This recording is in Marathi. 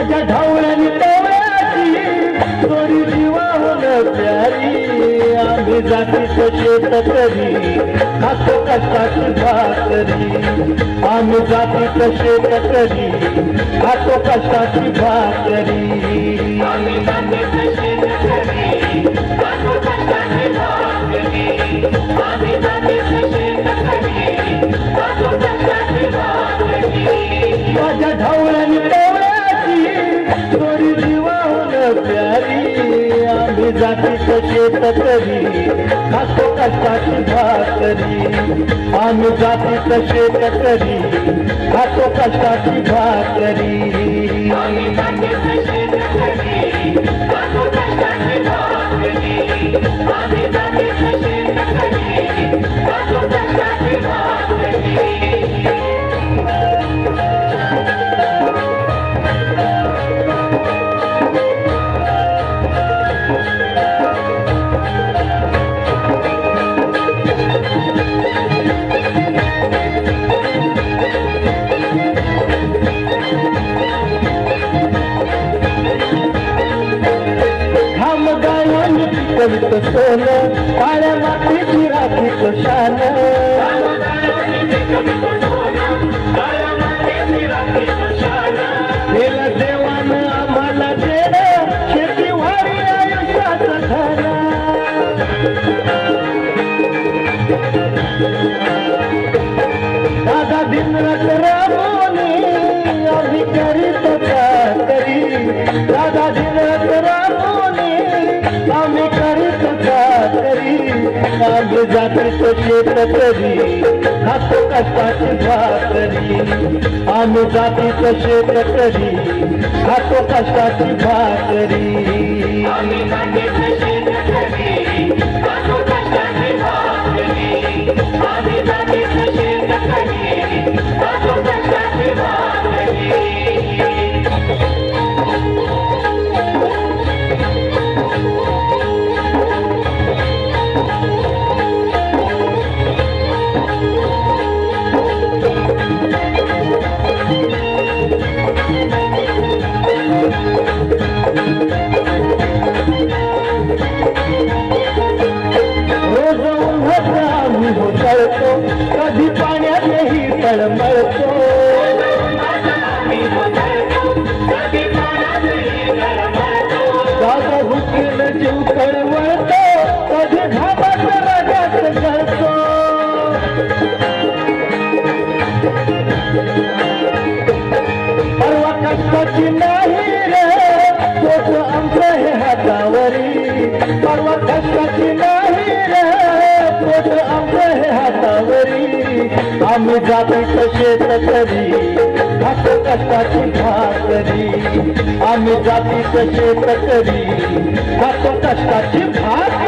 माझ्या ढावळ्याने तेवढ्याची थोडी जीवाहून प्यारी. आम्ही जाती शेत करी खातो कष्टाची भाकरी. आम्ही जाती शेत करी खातो कष्टाची भाकरी. आम्ही जाती शेत करी जातीचं शेत तरी खातो कष्टाची भाकरी. आम्ही जातीचं शेत तरी खातो कष्टाची भाकरी. मातीची राखीच शान देवानं आम्हाला देणं शेती वारी आयुष्याचं दादा दिनरात आम्ही करीत करी दादा दिनरात राबवणे आम्ही जातीचं तरी खातो कष्टाची भाकरी आम्ही जाती शेत खातो कष्टाची भाकरी. कधी पाण्यातही तळमळतो. दादा हुकीन जीव कळवळतो कधी परवा कष्टाची नाही रे पोट आमचं हे हातावरी. परवा कष्टाची नाही रे पोट आमचं आम्ही जाती शेत करी खातो कष्टाची भाकरी. आम्ही जाती शेत करी खातो कष्टाची भाकरी.